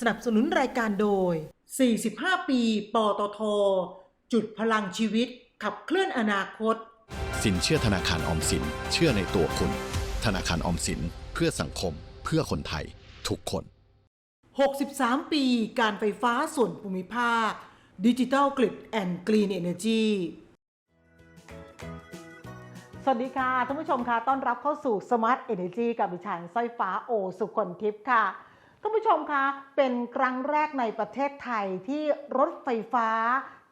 สนับสนุนรายการโดย 45 ปี ปตท จุดพลังชีวิต ขับเคลื่อนอนาคต สินเชื่อธนาคารออมสิน เชื่อในตัวคุณ ธนาคารออมสิน เพื่อสังคม เพื่อคนไทย ทุกคน 63 ปี การไฟฟ้าส่วนภูมิภาค ดิจิ t a ลกริดแอนด์กรีนเอเนจีสวัสดีค่ะท่านผู้ชมค่ะ ต้อนรับเข้าสู่ Smart Energy กับดิฉันสร้อยฟ้าโอสุคนทิพย์ค่ะ ท่านผู้ชมคะเป็นครั้งแรกในประเทศไทยที่รถไฟฟ้า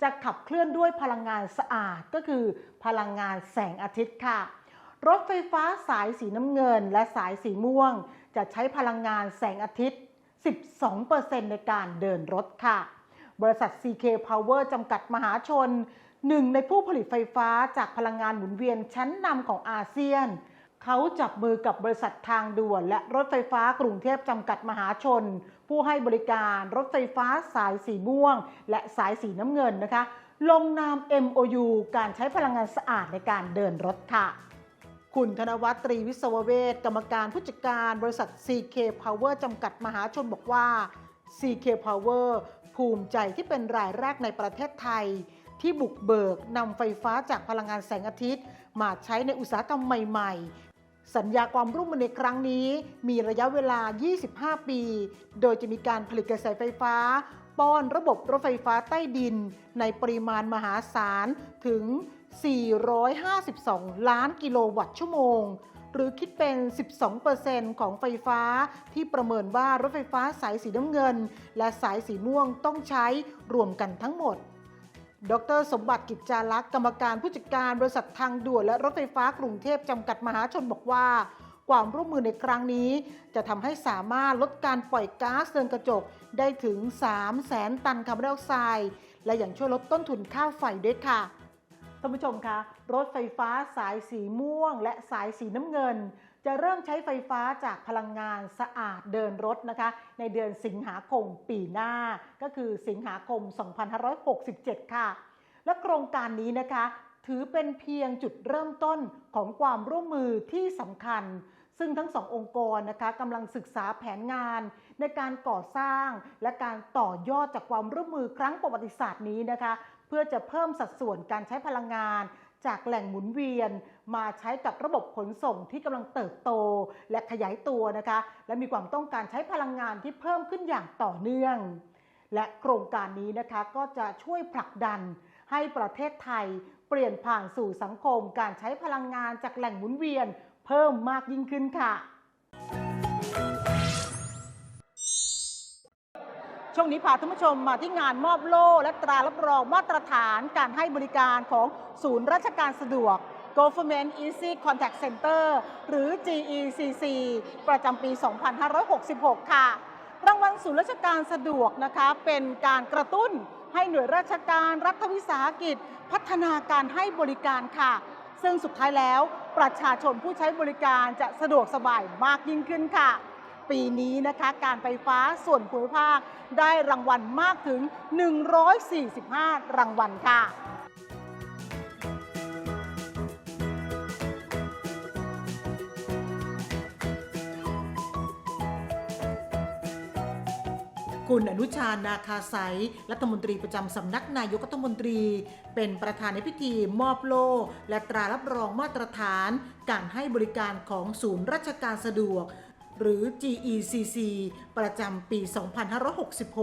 จะขับเคลื่อนด้วยพลังงานสะอาดก็คือ พลังงานแสงอาทิตย์ค่ะ รถไฟฟ้าสายสีน้ำเงินและสายสีม่วง จะใช้พลังงานแสงอาทิตย์ 12%ในการเดินรถค่ะ บริษัท CK Power จำกัดมหาชน หนึ่งในผู้ผลิตไฟฟ้าจากพลังงานหมุนเวียนชั้นนำของอาเซียน เขาจับมือกับบริษัททางด่วน และรถไฟฟ้ากรุงเทพจำกัดมหาชน ผู้ให้บริการรถไฟฟ้าสายสีม่วง และสายสีน้ำเงินนะคะ ลงนาม MOU การใช้พลังงานสะอาดในการเดินรถค่ะ คุณธนวัฒน์ตรีวิศวเวศกรรมการผู้จัดการบริษัท CK Power จำกัดมหาชนบอกว่า CK Power ภูมิใจที่เป็นรายแรกในประเทศไทย ที่บุกเบิกนำไฟฟ้าจากพลังงานแสงอาทิตย์ มาใช้ในอุตสาหกรรมใหม่ๆ สัญญาความร่วมมือในครั้งนี้มีระยะเวลา 25 ปี โดยจะมีการผลิตกระแสไฟฟ้า ป้อนระบบรถไฟฟ้าใต้ดิน ในปริมาณมหาศาลถึง 452 ล้านกิโลวัตต์ชั่วโมง หรือคิดเป็น 12%ของไฟฟ้าที่ประเมินว่ารถไฟฟ้าสายสีน้ำเงิน และสายสีม่วงต้องใช้รวมกันทั้งหมด ดรสมบัติกิจจารักษ์กรรมการผู้จัดการบริษัททางด่วนและรถไฟฟ้ากรุงเทพจำกัดมหาชนบอกว่า ความร่วมมือในครั้งนี้ จะทำให้สามารถลดการปล่อยก๊าซเรือนกระจกได้ถึง 3 0 0แสนตันคาร์บอนไดออกไซด์และยังช่วยลดต้นทุนค่าไฟด้วยค่ะท่านผู้ชมคะรถไฟฟ้าสายสีม่วง และสายสีน้ำเงิน จะเริ่มใช้ไฟฟ้าจากพลังงานสะอาดเดินรถนะคะ ในเดือนสิงหาคมปีหน้า ก็คือสิงหาคม 2567 ค่ะ และโครงการนี้นะคะ ถือเป็นเพียงจุดเริ่มต้นของความร่วมมือที่สำคัญ ซึ่งทั้งสององค์กรนะคะกำลังศึกษาแผนงาน ในการก่อสร้าง และการต่อยอดจากความร่วมมือครั้งประวัติศาสตร์นี้นะคะ เพื่อจะเพิ่มสัดส่วนการใช้พลังงาน จากแหล่งหมุนเวียน มาใช้กับระบบขนส่งที่กำลังเติบโต และขยายตัวนะคะ และมีความต้องการใช้พลังงานที่เพิ่มขึ้นอย่างต่อเนื่อง และโครงการนี้นะคะก็จะช่วยผลักดันให้ประเทศไทยเปลี่ยนผ่านสู่สังคม การใช้พลังงานจากแหล่งหมุนเวียน เพิ่มมากยิ่งขึ้นค่ะ ช่วงนี้พาท่านผู้ชมมาที่งานมอบโล่และตรารับรองมาตรฐานการให้บริการของ ศูนย์ราชการสะดวก Government Easy Contact Center หรือ GECC ประจำปี 2566 ค่ะ รางวัลศูนย์ราชการสะดวกนะคะ เป็นการกระตุ้นให้หน่วยราชการรัฐวิสาหกิจ พัฒนาการให้บริการค่ะ ซึ่งสุดท้ายแล้วประชาชนผู้ใช้บริการจะสะดวกสบายมากยิ่งขึ้นค่ะ ปีนี้นะคะการไฟฟ้าส่วนภูมิภาคได้รางวัลมากถึง 145 รางวัลค่ะ คุณอนุชานาคาไสรัฐมนตรีประจำสำนักนายกรัฐมนตรี เป็นประธานในพิธีมอบโล่และตรารับรองมาตรฐาน การให้บริการของศูนย์ราชการสะดวก หรือ GECC ประจำปี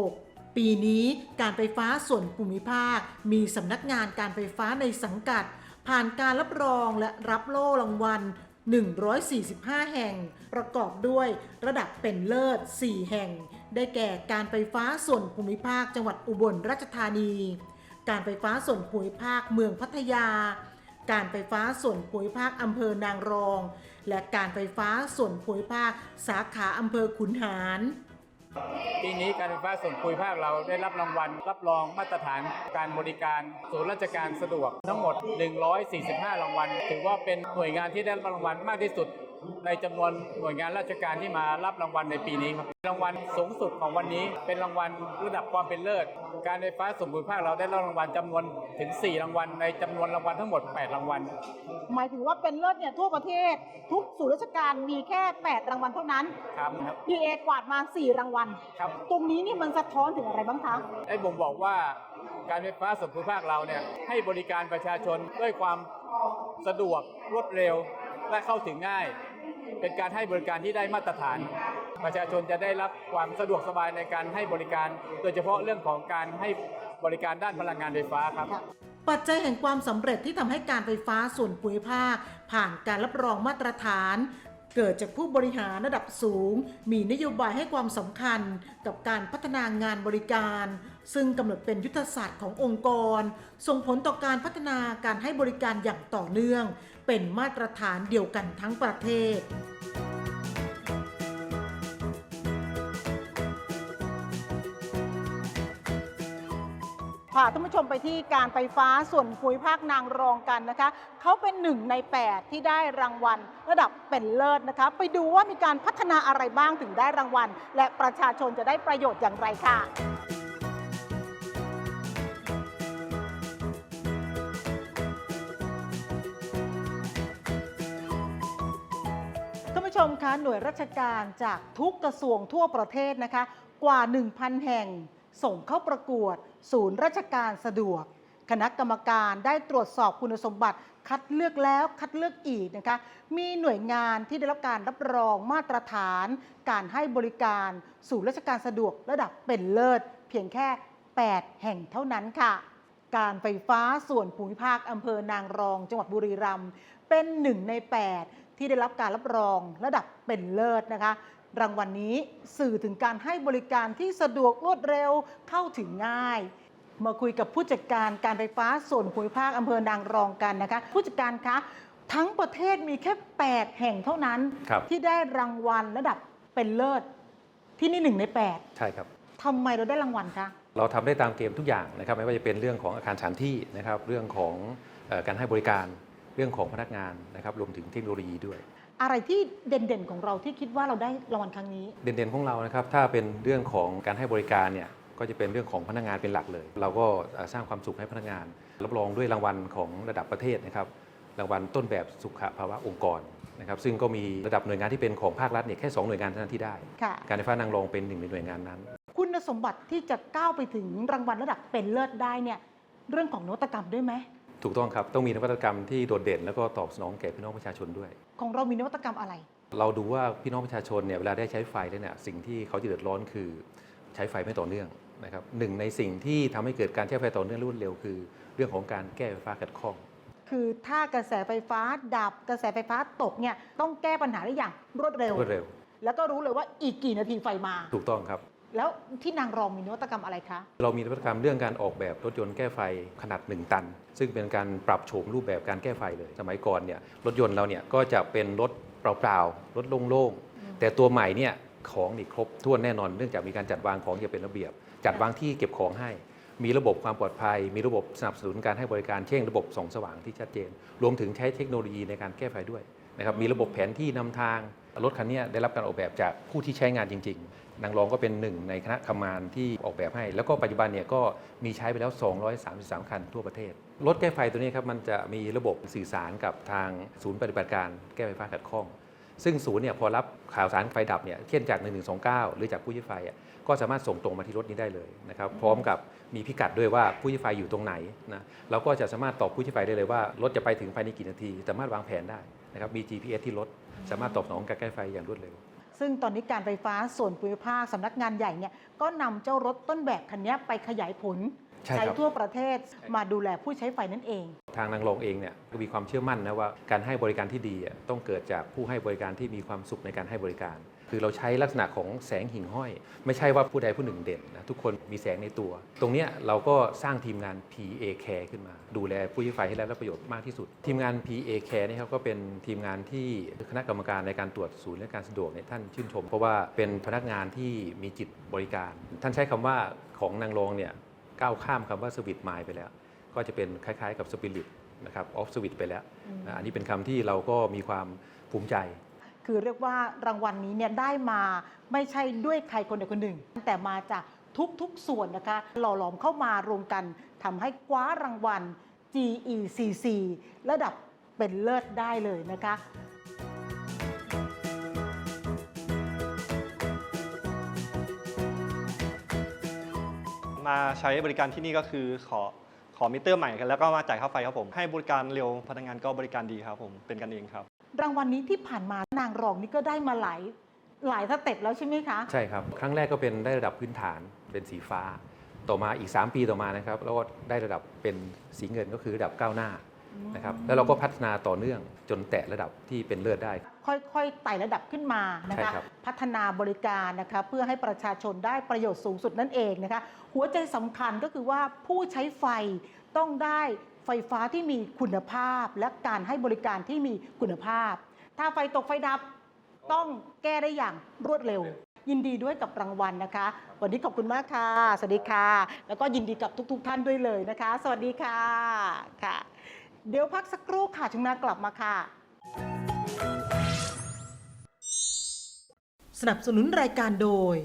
2566ปีนี้การไฟฟ้าส่วนภูมิภาค มีสำนักงานการไฟฟ้าในสังกัด ผ่านการรับรองและรับโล่รางวัล 145 แห่ง ประกอบด้วยระดับเป็นเลิศ 4 แห่ง ได้แก่การไฟฟ้าส่วนภูมิภาคจังหวัดอุบลราชธานี การไฟฟ้าส่วนภูมิภาคเมืองพัทยา การไฟฟ้าส่วนภูมิภาคอำเภอนางรอง และการไฟฟ้าส่วนภูมิภาคสาขาอำเภอขุนหาร ปีนี้การไฟฟ้าส่วนภูมิภาคเราได้รับรางวัล รับรองมาตรฐานการบริการศูนย์ราชการสะดวกทั้งหมด 145 รางวัล ถือว่าเป็นหน่วยงานที่ได้รับรางวัลมากที่สุด ในจำนวนหน่วยงานราชการที่มารับรางวัลในปีนี้ครับรางวัลสูงสุดของวันนี้ เป็นรางวัลระดับความเป็นเลิศ การไฟฟ้าส่วนภูมิภาคเราได้รับรางวัลจำนวนถึง 4 รางวัลในจำนวนรางวัลทั้งหมด 8 รางวัล หมายถึงว่าเป็นเลิศเนี่ยทั่วประเทศ ทุกศูนย์ราชการมีแค่ 8 รางวัลเท่านั้นครับครับ PA กวาดมา 4 รางวัลครับตรงนี้นี่มันสะท้อนถึงอะไรบ้างคะได้บ่งบอกว่าการไฟฟ้าส่วนภูมิภาคเราเนี่ยให้บริการประชาชนด้วยความสะดวกรวดเร็วและเข้าถึงง่าย เป็นการให้บริการที่ได้มาตรฐาน ประชาชนจะได้รับความสะดวกสบายในการให้บริการ โดยเฉพาะเรื่องของการให้บริการด้านพลังงานไฟฟ้าครับปัจจัยแห่งความสำเร็จที่ทำให้การไฟฟ้าส่วนภูมิภาค ผ่านการรับรองมาตรฐาน เกิดจากผู้บริหารระดับสูง มีนโยบายให้ความสำคัญกับการพัฒนางานบริการ ซึ่งกำหนดเป็นยุทธศาสตร์ขององค์กร ส่งผลต่อการพัฒนาการให้บริการอย่างต่อเนื่อง เป็นมาตรฐานเดียวกันทั้งประเทศพาท่านผู้ชมไปที่การไฟฟ้าส่วนภูมิภาคนางรองกันนะคะ เขาเป็นหนึ่งใน 8 ที่ได้รางวัลระดับเป็นเลิศนะคะ ไปดูว่ามีการพัฒนาอะไรบ้างถึงได้รางวัล และประชาชนจะได้ประโยชน์อย่างไรค่ะ มคะหน่วยราชการจากทุกกระทรวงทั่วประเทศนะคะ กว่า 1,000 แห่ง ส่งเข้าประกวด ศูนย์ราชการสะดวก คณะกรรมการได้ตรวจสอบคุณสมบัติ คัดเลือกแล้วคัดเลือกอีกนะคะ มีหน่วยงานที่ได้รับการรับรองมาตรฐาน การให้บริการศูนย์ราชการสะดวกระดับเป็นเลิศ เพียงแค่ 8 แห่งเท่านั้นค่ะการไฟฟ้าส่วนภูมิภาคอำเภอนางรอง จังหวัดบุรีรัมย์เป็นหนึ่งใน 8 ที่ได้รับการรับรองระดับเป็นเลิศนะคะ รางวัลนนี้สื่อถึงการให้บริการที่สะดวกรวดเร็วเข้าถึงง่าย มาคุยกับผู้จัดการการไฟฟ้าส่วนภูมิภาคอำเภอนางรองกันนะคะ ผู้จัดการคะทั้งประเทศมีแค่ 8 แห่งเท่านั้นครับที่ได้รางวัลระดับเป็นเลิศที่นี่หนึ่งในใช่ครับ8ทำไมเราได้รางวัลคะเราทำได้ตามเกมทุกอย่างนะครับไม่ว่าจะเป็นเรื่องของอาคารสถานที่นะครับเรื่องของเออการให้บริการ เรื่องของพนักงานนะครับรวมถึงเทคโนโลยีด้วย อะไรที่เด่นๆของเราที่คิดว่าเราได้รางวัลครั้งนี้ เด่นๆของเรานะครับถ้าเป็นเรื่องของการให้บริการเนี่ยก็จะเป็นเรื่องของพนักงานเป็นหลักเลย เราก็เอ่อสร้างความสุขให้พนักงาน รับรองด้วยรางวัลของระดับประเทศนะครับรางวัลต้นแบบสุขภาวะองค์กรนะครับซึ่งก็มีระดับหน่วยงานที่เป็นของภาครัฐเนี่ยแค่สองหน่วยงานเท่านั้นที่ได้ค่ะการไฟฟ้านางรองเป็นหนึ่งในหน่วยงานนั้น คุณสมบัติที่จะก้าวไปถึงรางวัลระดับเป็นเลิศได้เนี่ยเรื่องของนวัตกรรมด้วยไหม ถูกต้องครับ ต้องมีนวัตกรรมที่โดดเด่น แล้วก็ตอบสนองแก่พี่น้องประชาชนด้วย ของเรามีนวัตกรรมอะไร เราดูว่าพี่น้องประชาชนเนี่ยเวลาได้ใช้ไฟแล้วเนี่ยสิ่งที่เขาจะเดือดร้อนคือใช้ไฟไม่ต่อเนื่องนะครับหนึ่งในสิ่งที่ทำให้เกิดการใช้ไฟต่อเนื่องรวดเร็วคือ เรื่องของการแก้ไฟฟ้าขัดข้อง คือถ้ากระแสไฟฟ้าดับกระแสไฟฟ้าตกเนี่ยต้องแก้ปัญหาได้อย่างรวดเร็วรวดเร็ว แล้วก็รู้เลยว่าอีกกี่นาทีไฟมา ถูกต้องครับ แล้วที่นางรองมีนวัตกรรมอะไรคะ เรามีนวัตกรรมเรื่องการออกแบบรถยนต์แก้ไฟขนาด 1 ตัน ซึ่งเป็นการปรับโฉมรูปแบบการแก้ไฟเลย สมัยก่อนเนี่ยรถยนต์เราเนี่ยก็จะเป็นรถเปล่าๆ รถโล่งๆ แต่ตัวใหม่เนี่ยของนี่ครบถ้วนแน่นอน เนื่องจากมีการจัดวางของอย่างเป็นระเบียบ จัดวางที่เก็บของให้ มีระบบความปลอดภัย มีระบบสนับสนุนการให้บริการเช่นระบบส่องสว่างที่ชัดเจน รวมถึงใช้เทคโนโลยีในการแก้ไฟด้วย นะครับมีระบบแผนที่นำทาง รถคันนี้ได้รับการออกแบบจากผู้ที่ใช้งานจริง ๆ นางรองก็เป็นหนึ่งในคณะกรรมารที่ออกแบบให้ แล้วก็ปัจจุบันเนี่ยก็มีใช้ไปแล้ว 233 คันทั่วประเทศ รถแก้ไฟตัวนี้ครับมันจะมีระบบสื่อสารกับทางศูนย์ปฏิบัติการแก้ไฟฟ้าขัดข้อง ซึ่งศูนย์เนี่ยพอรับข่าวสารไฟดับเนี่ยเช่นจาก 1129 หรือจากผู้ใช้ไฟอะ ก็สามารถส่งตรงมาที่รถนี้ได้เลยนะครับพร้อมกับมีพิกัดด้วยว่าผู้ใช้ไฟอยู่ตรงไหนนะเราก็จะสามารถตอบผู้ใช้ไฟได้เลยว่ารถจะไปถึงภายในกี่นาที สามารถวางแผนได้นะครับมี GPS ที่รถสามารถตอบสนองการแก้ไฟอย่างรวดเร็ว ซึ่งตอนนี้การไฟฟ้าส่วนภูมิภาคสำนักงานใหญ่เนี่ยก็นำเจ้ารถต้นแบบคันนี้ไปขยายผลใช่ครับทั่วประเทศมาดูแลผู้ใช้ไฟนั่นเอง ทางนางรองเองเนี่ยก็มีความเชื่อมั่นนะว่าการให้บริการที่ดีอะต้องเกิดจากผู้ให้บริการที่มีความสุขในการให้บริการ คือเราใช้ลักษณะของแสงหิ่งห้อย ไม่ใช่ว่าผู้ใดผู้หนึ่งเด่นนะทุกคนมีแสงในตัว ตรงเนี้ยเราก็สร้างทีมงาน PA Care ขึ้นมา ดูแลผู้ใช้ไฟให้ได้รับประโยชน์มากที่สุด ทีมงาน PA Care นี่ครับก็เป็นทีมงานที่คณะกรรมการในการตรวจศูนย์และการสะดวกเนี่ยท่านชื่นชม เพราะว่าเป็นพนักงานที่มีจิตบริการ ท่านใช้คำว่าของนางรองเนี่ยก้าวข้ามคำว่าสวิตไมล์ไปแล้ว ก็จะเป็นคล้ายๆ กับสปิริตนะครับออฟสวิตไปแล้ว อันนี้เป็นคำที่เราก็มีความภูมิใจ คือเรียกว่ารางวัลนี้เนี่ยได้มาไม่ใช่ด้วยใครคนใดคนหนึ่ง แต่มาจากทุกๆส่วนนะคะหล่อหลอมเข้ามารวมกันทำให้คว้ารางวัล GECC ระดับเป็นเลิศได้เลยนะคะมาใช้บริการที่นี่ก็คือขอขอมิเตอร์ใหม่กันแล้วก็มาจ่ายค่าไฟครับผม ให้บริการเร็วพนักงานก็บริการดีครับผมเป็นกันเองครับ รางวัลนี้ที่ผ่านมานางรองนี่ก็ได้มาหลายหลายสเต็ปแล้วใช่ไหมคะ ใช่ครับ ครั้งแรกก็เป็นได้ระดับพื้นฐานเป็นสีฟ้า ต่อมาอีก 3 ปีต่อมานะครับแล้วก็ได้ระดับเป็นสีเงินก็คือระดับก้าวหน้านะครับแล้วเราก็พัฒนาต่อเนื่องจนแตะระดับที่เป็นเลือดได้ ค่อยๆไต่ระดับขึ้นมานะใช่คะครับพัฒนาบริการนะคะเพื่อให้ประชาชนได้ประโยชน์สูงสุดนั่นเองนะคะหัวใจสำคัญก็คือว่าผู้ใช้ไฟต้องได้ไฟฟ้าที่มีคุณภาพ และการให้บริการที่มีคุณภาพ ถ้าไฟตกไฟดับต้องแก้ได้อย่างรวดเร็ว ยินดีด้วยกับรางวัลนะคะ วันนี้ขอบคุณมากค่ะ สวัสดีค่ะ แล้วก็ยินดีกับทุก ๆท่านด้วยเลยนะคะ สวัสดีค่ะค่ะ เดี๋ยวพักสักครู่ค่ะช่วงหน้ากลับมาค่ะ สนับสนุนรายการโดย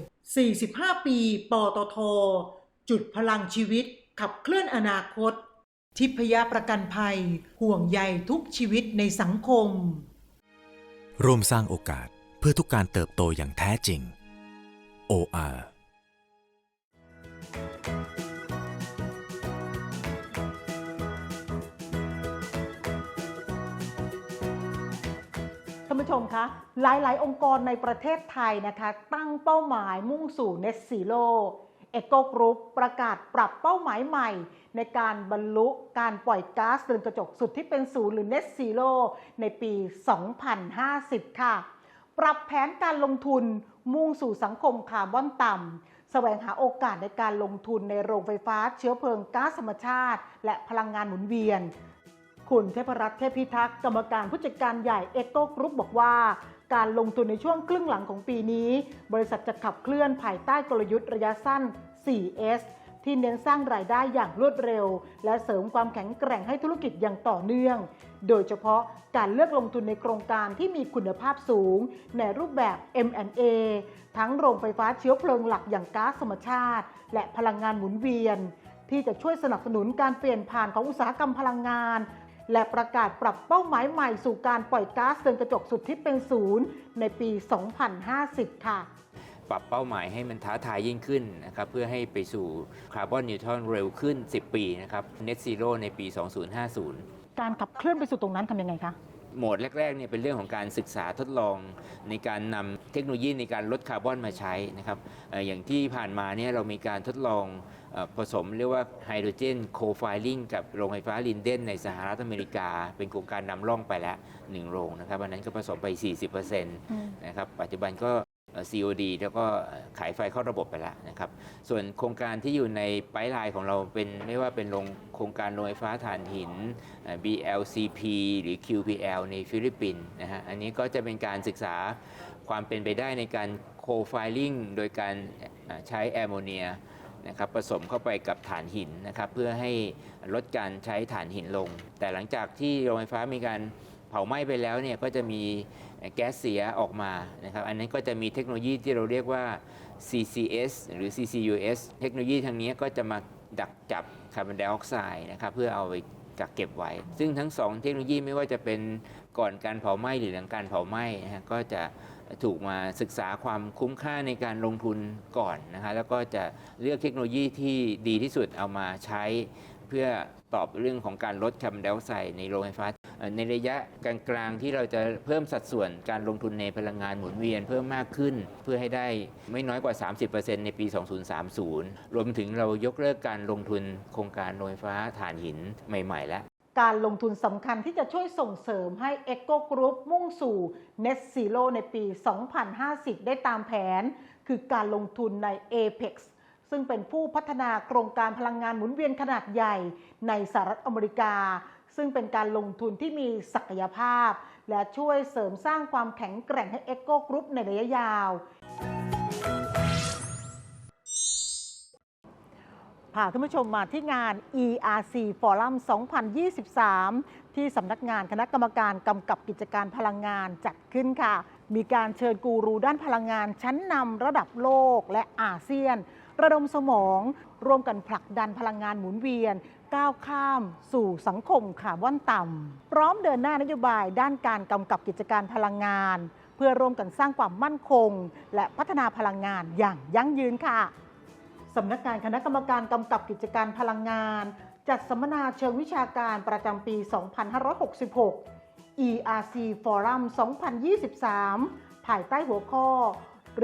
45 ปี ปตท จุดพลังชีวิต ขับเคลื่อนอนาคต ทิพยประกันภัย ห่วงใยทุกชีวิตในสังคม ร่วมสร้างโอกาสเพื่อทุกการเติบโตอย่างแท้จริง OR ท่านผู้ชมคะ หลาย ๆ องค์กรในประเทศไทยนะคะ ตั้งเป้าหมายมุ่งสู่ Net Zero Eco Group ประกาศปรับเป้าหมายใหม่ ในการบรรลุการปล่อยก๊าซเรือนกระจกสุดที่เป็นศูนย์หรือ Net Zero ในปี 2050 ค่ะ ปรับแผนการลงทุนมุ่งสู่สังคมคาร์บอนต่ำแสวงหาโอกาสในการลงทุนในโรงไฟฟ้าเชื้อเพลิงก๊าซธรรมชาติ และพลังงานหมุนเวียน คุณเทพรัตน์เทพิทักษ์กรรมการผู้จัดการใหญ่เอโกกรุ๊ปบอกว่า การลงทุนในช่วงครึ่งหลังของปีนี้ บริษัทจะขับเคลื่อนภายใต้กลยุทธ์ระยะสั้น 4S ที่เน้นสร้างรายได้อย่างรวดเร็ว และเสริมความแข็งแกร่งให้ธุรกิจอย่างต่อเนื่อง โดยเฉพาะการเลือกลงทุนในโครงการที่มีคุณภาพสูง ในรูปแบบ M&A ทั้งโรงไฟฟ้าเชื้อเพลิงหลักอย่างก๊าซธรรมชาติ และพลังงานหมุนเวียน ที่จะช่วยสนับสนุนการเปลี่ยนผ่านของอุตสาหกรรมพลังงาน และประกาศปรับเป้าหมายใหม่สู่การปล่อยก๊าซเรือนกระจกสุดที่เป็นศูนย์ในปี 2050 ค่ะปรับเป้าหมายให้มันท้าทายยิ่งขึ้นนะครับเพื่อให้ไปสู่คาร์บอนนิวทรอนเร็วขึ้น 10 ปีนะครับ Net Zero ในปี 2050 การขับเคลื่อนไปสู่ตรงนั้นทำยังไงคะ โหมดแรกๆเนี่ยเป็นเรื่องของการศึกษาทดลองในการนำเทคโนโลยีในการลดคาร์บอนมาใช้นะครับอย่างที่ผ่านมาเนี่ยเรามีการทดลองผสมเรียกว่าไฮโดรเจนโคไฟลิงกับโรงไฟฟ้าลินเดนในสหรัฐอเมริกา เป็นโครงการนำร่องไปแล้ว 1 โรงนะครับอันนั้นก็ผสมไป 40%นะครับปัจจุบันก็ COD แล้วก็ขายไฟเข้าระบบไปแล้วนะครับ ส่วนโครงการที่อยู่ในไพป์ไลน์ของเราเป็นไม่ว่าเป็นโรงโครงการโรงไฟฟ้าถ่านหิน BLCP หรือ QPL ในฟิลิปปินส์นะฮะ อันนี้ก็จะเป็นการศึกษาความเป็นไปได้ในการโคไฟลิงโดยการใช้แอมโมเนียนะครับผสมเข้าไปกับถ่านหินนะครับเพื่อให้ลดการใช้ถ่านหินลง แต่หลังจากที่โรงไฟฟ้ามีการ เผาไหม้ไปแล้วเนี่ยก็จะมีแก๊สเสียออกมานะครับ อันนั้นก็จะมีเทคโนโลยีที่เราเรียกว่า CCS หรือ CCUS เทคโนโลยีทางนี้ก็จะมาดักจับคาร์บอนไดออกไซด์นะครับเพื่อเอาไปกักเก็บไว้ ซึ่งทั้งสองเทคโนโลยีไม่ว่าจะเป็นก่อนการเผาไหม้หรือหลังการเผาไหม้นะฮะก็จะถูกมาศึกษาความคุ้มค่าในการลงทุนก่อนนะฮะแล้วก็จะเลือกเทคโนโลยีที่ดีที่สุดเอามาใช้ เพื่อตอบเรื่องของการลดคาร์บอนไดออกไซด์ในโรงไฟฟ้าในระยะกลางๆที่เราจะเพิ่มสัดส่วนการลงทุนในพลังงานหมุนเวียนเพิ่มมากขึ้น เพื่อให้ได้ไม่น้อยกว่า 30%ในปี 2030 รวมถึงเรายกเลิกการลงทุนโครงการโรงไฟฟ้าถ่านหินใหม่ๆ แล้วการลงทุนสำคัญที่จะช่วยส่งเสริมให้ Eco Group มุ่งสู่ Net Zero ในปี 2050 ได้ตามแผน คือการลงทุนใน Apex ซึ่งเป็นผู้พัฒนาโครงการพลังงานหมุนเวียนขนาดใหญ่ในสหรัฐอเมริกา ซึ่งเป็นการลงทุนที่มีศักยภาพ และช่วยเสริมสร้างความแข็งแกร่งให้ Eco Group ในระยะยาวพาท่านผู้ชมมาที่งาน ERC Forum 2023 ที่สำนักงานคณะกรรมการกำกับกิจการพลังงานจัดขึ้นค่ะ มีการเชิญกูรูด้านพลังงานชั้นนำระดับโลกและอาเซียน ระดมสมอง ร่วมกันผลักดันพลังงานหมุนเวียน ก้าวข้าม สู่สังคมคาร์บอนต่ำพร้อมเดินหน้านโยบายด้านการกำกับกิจการพลังงาน เพื่อร่วมกันสร้างความมั่นคง และพัฒนาพลังงานอย่างยั่งยืนค่ะสำนักงานคณะกรรมการกำกับกิจการพลังงาน จัดสัมมนาเชิงวิชาการประจำปี 2566 ERC Forum 2023 ภายใต้หัวข้อ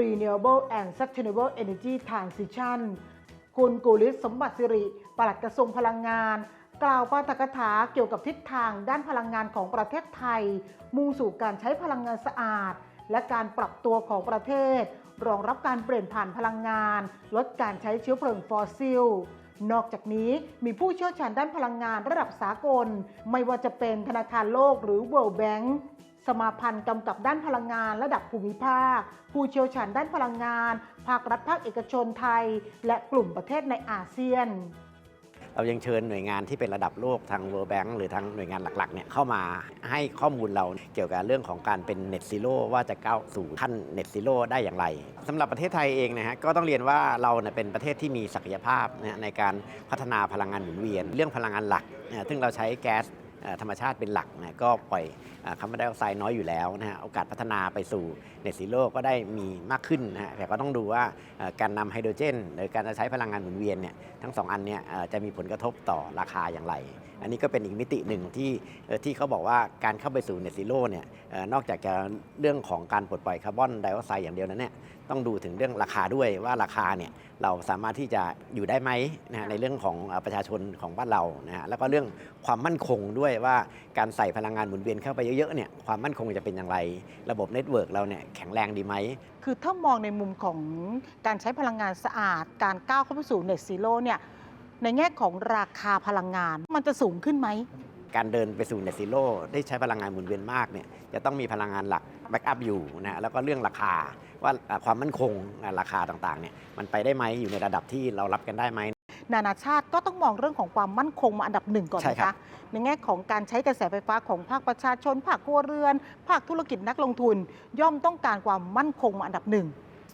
Renewable and Sustainable Energy Transition คุณกุลิศสมบัติสิริ ปลัดกระทรวงพลังงาน กล่าวปาฐกถาเกี่ยวกับทิศทางด้านพลังงานของประเทศไทย มุ่งสู่การใช้พลังงานสะอาด และการปรับตัวของประเทศ รองรับการเปลี่ยนผ่านพลังงาน ลดการใช้เชื้อเพลิงฟอสซิลนอกจากนี้มีผู้เชี่ยวชาญด้านพลังงานระดับสากล ไม่ว่าจะเป็นธนาคารโลกหรือ World Bank สมาพันธ์กำกับด้านพลังงานระดับภูมิภาค ผู้เชี่ยวชาญด้านพลังงาน ภาครัฐภาคเอกชนไทย และกลุ่มประเทศในอาเซียน เรายังเชิญหน่วยงานที่เป็นระดับโลกทาง World Bank หรือทางหน่วยงานหลักๆเนี่ยเข้ามาให้ข้อมูลเราเกี่ยวกับเรื่องของการเป็น Net Zero ว่าจะก้าวสู่ขั้น Net Zero ได้อย่างไรสำหรับประเทศไทยเองนะฮะก็ต้องเรียนว่าเราเนี่ยเป็นประเทศที่มีศักยภาพในการพัฒนาพลังงานหมุนเวียน เรื่องพลังงานหลักซึ่งเราใช้แก๊สธรรมชาติเป็นหลักนะก็ปล่อย คาร์บอนไดออกไซด์น้อยอยู่แล้วนะฮะโอกาสพัฒนาไปสู่ Net Zero ก็ได้มีมากขึ้นนะฮะแต่ก็ต้องดูว่าเอ่อการนำไฮโดรเจน หรือการจะใช้พลังงานหมุนเวียนเนี่ยทั้งสองอันเนี่ยเอ่อจะมีผลกระทบต่อราคาอย่างไร อันนี้ก็เป็นอีกมิติหนึ่งที่เอ่อที่เขาบอกว่าการเข้าไปสู่ Net Zero เนี่ยเอ่อนอกจากจะเรื่องของการปลดปล่อยคาร์บอนไดออกไซด์อย่างเดียวนั้นเนี่ยต้องดูถึงเรื่องราคาด้วยว่าราคาเนี่ยเราสามารถที่จะอยู่ได้ไหมนะฮะในเรื่องของเอ่อประชาชนของบ้านเรานะฮะแล้วก็เรื่องความมั่นคงด้วยว่าการใส่พลังงานหมุนเวียนเข้าไปเยอะๆเนี่ยความมั่นคงจะเป็นอย่างไร ระบบเน็ตเวิร์กเราเนี่ยแข็งแรงดีไหม คือถ้ามองในมุมของการใช้พลังงานสะอาด การก้าวเข้าไปสู่ Net Zero เนี่ยในแง่ของราคาพลังงาน มันจะสูงขึ้นไหมการเดินไปสู่ Net Zero ได้ใช้พลังงานหมุนเวียนมากเนี่ยจะต้องมีพลังงานหลักแบ็กอัพอยู่นะแล้วก็เรื่องราคาว่าอ่าความมั่นคงอ่าราคาต่างๆเนี่ยมันไปได้ไหมอยู่ในระดับที่เรารับกันได้ไหม นานาชาติก็ต้องมองเรื่องของความมั่นคงมาอันดับหนึ่งก่อนใช่นะครัคะบ ในแง่ของการใช้กระแสไฟฟ้าของภาคประชาชน ภาคครัวเรือน ภาคธุรกิจนักลงทุน ย่อมต้องการความมั่นคงมาอันดับหนึ่ง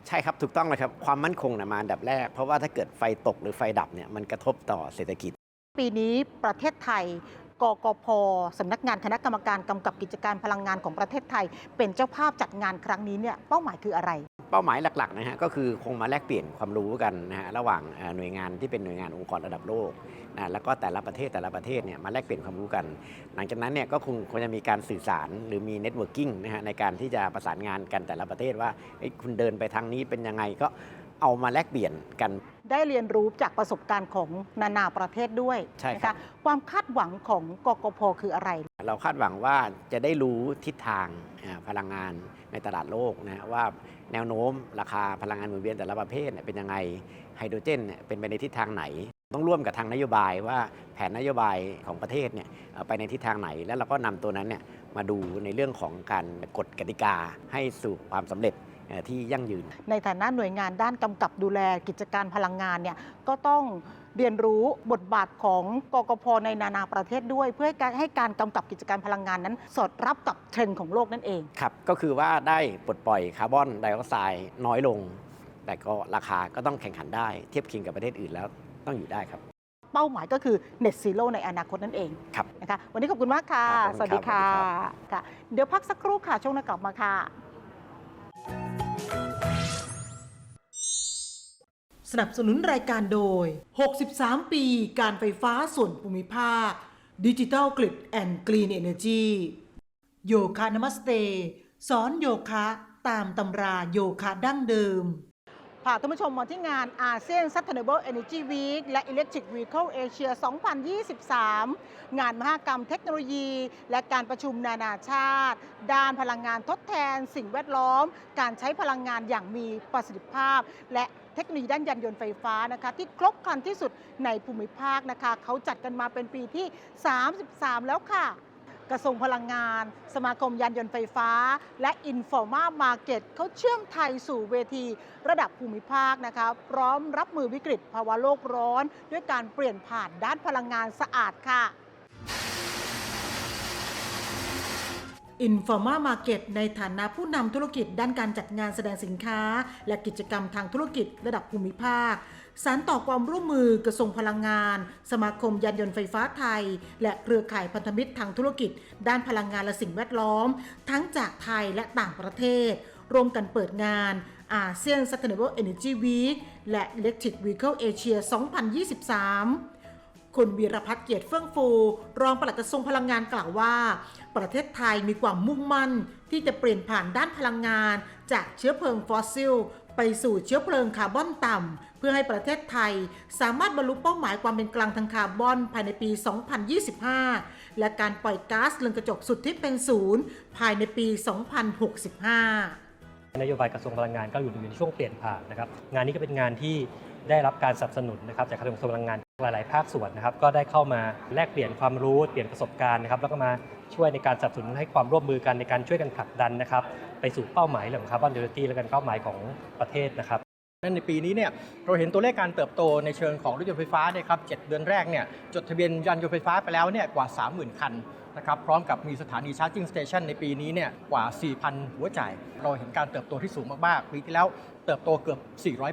ใช่ครับ ถูกต้องเลยครับ ความมั่นคงนะมาอันดับแรก เพราะว่าถ้าเกิดไฟตกหรือไฟดับเนี่ยมันกระทบต่อเศรษฐกิจ ปีนี้ประเทศไทย กกพสำนักงานคณะกรรมการกำกับกิจการพลังงานของประเทศไทย เป็นเจ้าภาพจัดงานครั้งนี้เนี่ยเป้าหมายคืออะไร เป้าหมายหลักๆนะฮะก็คือคงมาแลกเปลี่ยนความรู้กันนะฮะระหว่างหน่วยงานที่เป็นหน่วยงานองค์กรระดับโลกนะแล้วก็แต่ละประเทศแต่ละประเทศเนี่ยมาแลกเปลี่ยนความรู้กัน หลังจากนั้นเนี่ยก็คงควรจะมีการสื่อสารหรือมีเน็ตเวิร์กิ่งนะฮะในการที่จะประสานงานกันแต่ละประเทศว่าเอ้คุณเดินไปทางนี้เป็นยังไงก็เอามาแลกเปลี่ยนกัน ได้เรียนรู้จากประสบการณ์ของนานาประเทศด้วยใช่นะครัคะบความคาดหวังของกกพคืออะไร เราคาดหวังว่าจะได้รู้ทิศทางอ่าพลังงานในตลาดโลกนะฮะว่าแนวโน้มราคาพลังงานหมุนเวียนแต่ละประเภทเนี่ยเป็นยังไงไฮโดรเจนเนี่ยเป็นไปในทิศทางไหน ต้องร่วมกับทางนโยบายว่าแผนนโยบายของประเทศเนี่ยเอ่อไปในทิศทางไหน แล้วเราก็นำตัวนั้นเนี่ยมาดูในเรื่องของการกฎกติกาให้สู่ความสำเร็จเอ่อ ที่ยั่งยืน ในฐานะหน่วยงานด้านกำกับดูแลกิจการพลังงานเนี่ยก็ต้องเรียนรู้บทบาทของกกพในนานาประเทศด้วย เพื่อให้การให้การกำกับกิจการพลังงานนั้น สอดรับกับเทรนด์ของโลกนั่นเองครับก็คือว่าได้ปลดปล่อยคาร์บอนไดออกไซด์น้อยลง แต่ก็ราคาก็ต้องแข่งขันได้ เทียบเคียงกับประเทศอื่นแล้วต้องอยู่ได้ครับเป้าหมายก็คือ Net Zero ในอนาคตนั่นเองครับนะคะวันนี้ขอบคุณมากค่ะครับสวัสดีขอบคุณครัค่ะบค่ะ เดี๋ยวพักสักครู่ค่ะ ช่วงหน้ากลับมาค่ะ สนับสนุนรายการโดย 63 ปีการไฟฟ้าส่วนภูมิภาค ดิจิ t a ลกริดแอนด์กรีนเอเนจีโยคะนมัสเต สอนโยคะตามตำราโยคะดั้งเดิมพาท่านผู้ชมมาที่งานอาเซียน Sustainable Energy Week และ Electric Vehicle Asia 2023 งานมหกรรมเทคโนโลยี และการประชุมนานาชาติ ด้านพลังงานทดแทน สิ่งแวดล้อม การใช้พลังงานอย่างมีประสิทธิภาพ และ เทคโนโลยีด้านยานยนต์ไฟฟ้านะคะที่ครบครันที่สุดในภูมิภาคนะคะเขาจัดกันมาเป็นปีที่ 33 แล้วค่ะกระทรวงพลังงาน สมาคมยานยนต์ไฟฟ้า และ Informa Market เขาเชื่อมไทยสู่เวทีระดับภูมิภาคนะคะพร้อมรับมือวิกฤตภาวะโลกร้อน ด้วยการเปลี่ยนผ่านด้านพลังงานสะอาดค่ะ Informa Market ในฐานะผู้นำธุรกิจด้านการจัดงานแสดงสินค้า และกิจกรรมทางธุรกิจระดับภูมิภาค สารต่อความร่วมมือกระทรวงพลังงาน สมาคมยานยนต์ไฟฟ้าไทย และเครือข่ายพันธมิตรทางธุรกิจ ด้านพลังงานและสิ่งแวดล้อม ทั้งจากไทยและต่างประเทศ ร่วมกันเปิดงานอาเซียน Sustainable Energy Week และ Electric Vehicle Asia 2023 คุณวีรพัฒน์เกียรติเฟื่องฟู รองปลัดกระทรวงพลังงานกล่าวว่า ประเทศไทยมีความมุ่งมั่น ที่จะเปลี่ยนผ่านด้านพลังงาน จากเชื้อเพลิงฟอสซิล ไปสู่เชื้อเพลิงคาร์บอนต่ำ เพื่อให้ประเทศไทย สามารถบรรลุเป้าหมายความเป็นกลางทางคาร์บอนภายในปี 2025 และการปล่อยก๊าซเรือนกระจกสุดที่เป็นศูนย์ภายในปี 2065นโยบายกระทรวงพลังงานก็อยู่ในช่วงเปลี่ยนผ่านนะครับงานนี้ก็เป็นงานที่ได้รับการสนับสนุนนะครับจากกระทรวงพลังงาน หลาย ๆ ภาคส่วนนะครับ ก็ได้เข้ามาแลกเปลี่ยนความรู้เปลี่ยนประสบการณ์นะครับแล้วก็มาช่วยในการสนับสนุนให้ความร่วมมือกันในการช่วยกันผลักดันนะครับ ไปสู่เป้าหมายเรื่องของคาร์บอนเดลิตี้และกันเป้าหมายของประเทศนะครับในปีนี้เนี่ยเราเห็นตัวเลขการเติบโตในเชิงของรถยนต์ไฟฟ้าเนี่ยครับ 7 เดือนแรกเนี่ยจดทะเบียนยานยนต์ไฟฟ้าไปแล้วเนี่ยกว่า 30,000 คัน นะครับพร้อมกับมีสถานีชาร์จิ่งสเตชันในปีนี้เนี่ยกว่า 4,000 หัวจ่าย เราเห็นการเติบโตที่สูงมากๆ ปีที่แล้วเติบโตเกือบ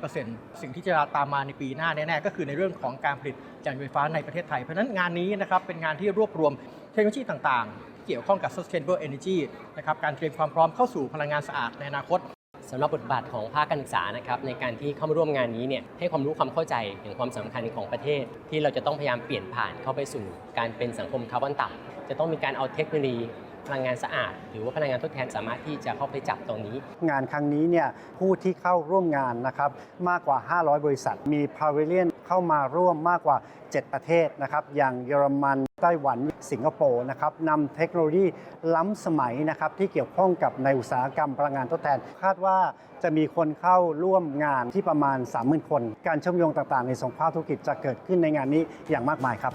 400%สิ่งที่จะตามมาในปีหน้าแน่ๆ ก็คือในเรื่องของการผลิตยานไฟฟ้าในประเทศไทย เพราะนั้นงานนี้นะครับเป็นงานที่รวบรวมเทคโนโลยีต่างๆ เกี่ยวข้องกับ sustainable energy นะครับการเตรียมความพร้อมเข้าสู่พลังงานสะอาดในอนาคตสำหรับบทบาทของภาคการศึกษานะครับในการที่เข้ามาร่วมงานนี้เนี่ยให้ความรู้ความเข้าใจถึงความสำคัญของประเทศ ที่เราจะต้องพยายามเปลี่ยนผ่านเข้าไปสู่การเป็นสังคมคาร์บอนต่ำ จะต้องมีการเอาเทคโนโลยีพลังงานสะอาด หรือว่าพลังงานทดแทนสามารถที่จะเข้าไปจับตรงนี้ งานครั้งนี้เนี่ยผู้ที่เข้าร่วมงานนะครับมากกว่า 500 บริษัท มีพา v วเลียนเข้ามาร่วมมากกว่า 7 ประเทศนะครับอย่างเยอรมันไต้หวันสิงคโปร์นะครับนำเทคโนโลยีล้ำสมัยนะครับที่เกี่ยวข้องกับในอุตสาหกรรมพลังงานทดแทน คาดว่าจะมีคนเข้าร่วมงานที่ประมาณ 30,000 คน การเชื่อมโยงต่างๆ ในสงภาคธุรกิจจะเกิดขึ้นในงานนี้อย่างมากมายครับ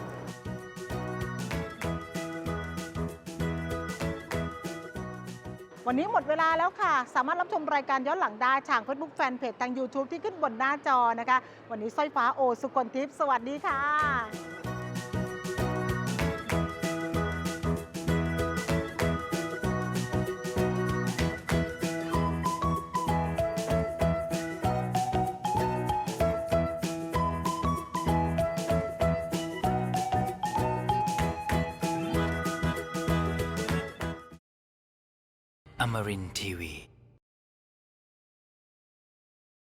วันนี้หมดเวลาแล้วค่ะ สามารถรับชมรายการย้อนหลังได้ทางเฟซบุ๊กแฟนเพจทาง YouTube ที่ขึ้นบนหน้าจอนะคะ วันนี้สร้อยฟ้าโอสุกลทิพย์สวัสดีค่ะ Amarin Tiwi.